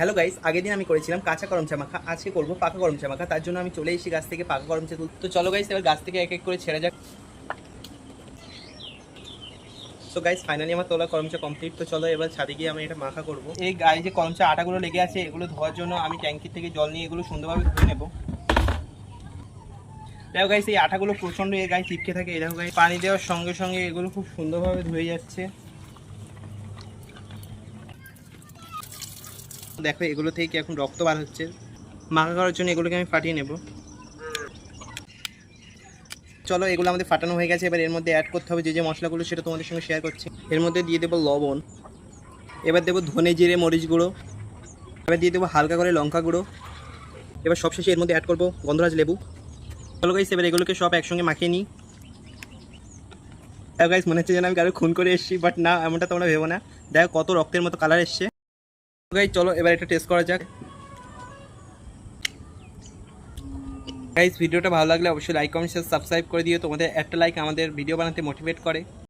Hello guys আগের দিন আমি করেছিলাম কাঁচা গরম চা মাখা, আজকে করব পাকা গরম চা মাখা, তার জন্য আমি চলে এসেছি গাছ থেকে পাকা গরম চা তো চলো গাইস এবার গাছ থেকে এক এক করে ছেড়ে যাক। তো গাইস ফাইনালি আমার তোলা করম চা কমপ্লিট তো চলো এবার ছাদে গিয়ে আমি এটা মাখা করব। এই গায়ে যে করম চা আটাগুলো লেগে আছে, এগুলো ধোয়ার জন্য আমি ট্যাঙ্কির থেকে জল নিয়ে এগুলো সুন্দরভাবে ধুয়ে নেব। দেখো গাইস এই আটাগুলো প্রচণ্ড এর গায়ে চিপকে থাকে। দেখো গাইস পানি দেওয়ার সঙ্গে সঙ্গে এগুলো খুব সুন্দরভাবে ধুয়ে যাচ্ছে। দেখো, এগুলো থেকে এখন রক্ত বার হচ্ছে? মাখা করার জন্য এগুলোকে আমি ফাটিয়ে নেব। চলো, এগুলো আমাদের ফাটানো হয়ে গেছে। এবার এর মধ্যে অ্যাড করতে হবে যে যে মশলাগুলো, সেটা তোমাদের সঙ্গে শেয়ার করছি। এর মধ্যে দিয়ে দেবো লবণ। এবার দেবো ধনে জিরে, মরিচ গুঁড়ো। এবার দিয়ে দেবো হালকা করে লঙ্কা গুঁড়ো। এবার সবশেষে এর মধ্যে অ্যাড করব গন্ধরাজ লেবু। চলো গাইস এবার এগুলোকে সব একসঙ্গে মাখিয়ে নিই। গাইস মনে হচ্ছে যেন আমি কারও খুন করে এসেছি বাট না, এমনটা তোমরা ভেবো না। দেখো, কত রক্তের মতো কালার এসছে। গাইস চলো এবার এটা টেস্ট করা যাক। গাইজ ভিডিওটা ভালো লাগলে অবশ্যই লাইক কমেন্ট সাবস্ক্রাইব করে দিও। তোমাদের একটা লাইক আমাদের ভিডিও বানাতে মোটিভেট করে।